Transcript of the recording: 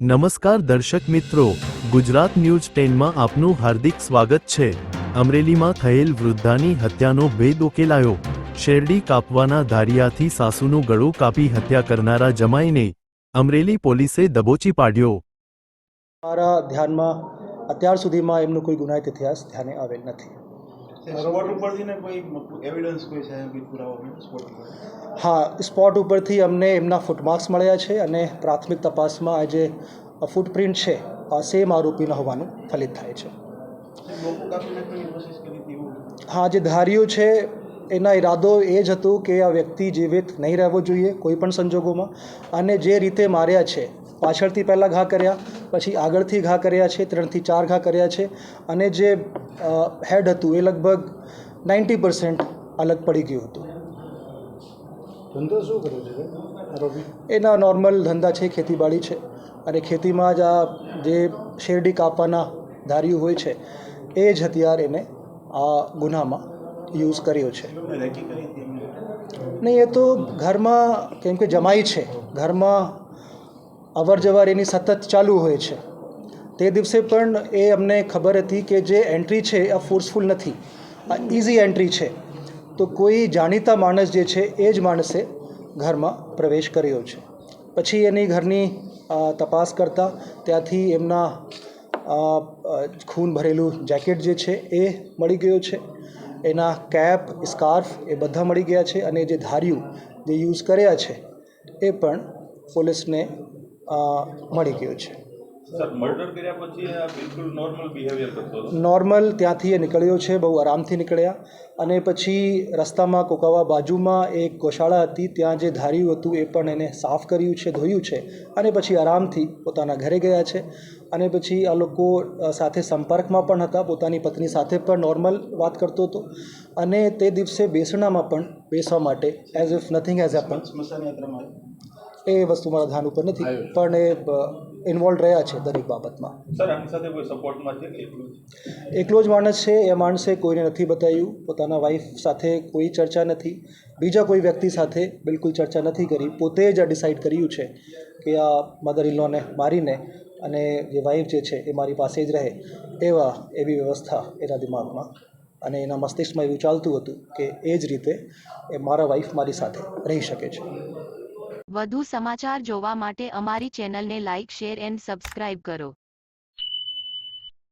નમસ્કાર દર્શક મિત્રો, ગુજરાત ન્યૂઝ ટેનમાં આપનું હાર્દિક સ્વાગત છે. અમરેલીમાં થયેલ વૃદ્ધાની હત્યાનો ભેદ ઉકેલાયો. શેરડી કાપવાના ધારિયાથી સાસુનું ગળું કાપી હત્યા કરનારા જમાઈને અમરેલી પોલીસે દબોચી પાડ્યો. મારા ધ્યાનમાં અત્યાર સુધીમાં એમનો કોઈ ગુનાહિત ઇતિહાસ ધ્યાને આવેલ નથી. સ્પોટ ઉપરથી ને કોઈ એવિડન્સ કોઈ કોઈ પુરાવો સ્પોટ ઉપર હા સ્પોટ ઉપરથી અમને એમના ફૂટમાર્ક્સ મળ્યા છે અને પ્રાથમિક તપાસમાં આ જે ફૂટપ્રિન્ટ છે આ સેમ આરોપીના હોવાનું ફલિત થાય છે. હા જે ધાર્યું છે એના ઈરાદો એ જ હતો કે આ વ્યક્તિ જીવિત નહીં રહેવો જોઈએ કોઈ પણ સંજોગોમાં. અને જે રીતે માર્યા છે પાછળથી પહેલાં ઘા કર્યા પછી આગળથી ઘા કર્યા છે ત્રણથી ચાર ઘા કર્યા છે અને જે હેડ હતું એ લગભગ નાઇન્ટી પર્સન્ટ અલગ પડી ગયું હતું. ધંધો શું કર્યો છે? એના નોર્મલ ધંધા છે ખેતીવાડી છે અને ખેતીમાં જ આ જે શેરડી કાપવાના ધાર્યું હોય છે એ જ હથિયાર એને આ ગુનામાં યુઝ કર્યો છે. કરી નહીં એ તો ઘરમાં કેમ કે જમાઈ છે ઘરમાં અવર જવર એની સતત ચાલુ હોય છે. તે દિવસે પણ એ અમને ખબર હતી કે જે એન્ટ્રી છે આ ફોર્સફુલ નથી. આ ઇઝી એન્ટ્રી છે. તો કોઈ જાણીતા માણસ જે છે એ જ માણસે ઘરમાં પ્રવેશ કર્યો છે. પછી એની ઘરની તપાસ કરતાં ત્યાંથી એમના ખૂન ભરેલું જેકેટ જે છે એ મળી ગયો છે. એના કેપ સ્કાર્ફ એ બધા મળી ગયા છે અને જે ધાર્યું જે યુઝ કર્યા છે એ પણ પોલીસને મળી ગયું છે. સર મર્ડર કર્યા પછી આ બિલકુલ નોર્મલ બિહેવિયર કરતો હતો? નોર્મલ ત્યાંથી એ નીકળ્યો છે બહુ આરામથી નીકળ્યા. અને પછી રસ્તામાં કોકાવા બાજુમાં એક ગોશાળા હતી ત્યાં જે ધાર્યું હતું એ પણ એને સાફ કર્યું છે ધોયું છે અને પછી આરામથી પોતાના ઘરે ગયા છે. અને પછી આ લોકો સાથે સંપર્કમાં પણ હતા પોતાની પત્ની સાથે પણ નોર્મલ વાત કરતો હતો. અને તે દિવસે બેસણામાં પણ બેસવા માટે as if nothing has happen એ વસ્તુ મારા ધ્યાન ઉપર નથી પણ એ ઇન્વોલ્વ રહ્યા છે દરેક બાબતમાં. સર આની સાથે કોઈ સપોર્ટમાં છે કે એટલું જ? એકલો જ માણસ છે એ માણસે કોઈને નથી બતાવ્યું પોતાના વાઈફ સાથે કોઈ ચર્ચા નથી બીજા કોઈ વ્યક્તિ સાથે બિલકુલ ચર્ચા નથી કરી પોતે જ આ ડિસાઇડ કર્યું છે કે આ મધર ઇનલોને મારીને અને જે વાઈફ જે છે એ મારી પાસે જ રહે એવા એવી વ્યવસ્થા એના દિમાગમાં અને એના મસ્તિષ્કમાં એવું ચાલતું હતું કે એ જ રીતે એ મારા વાઈફ મારી સાથે રહી શકે છે. વધુ સમાચાર જોવા માટે અમારી ચેનલને લાઇક શેર એન્ડ સબસ્ક્રાઇબ કરો.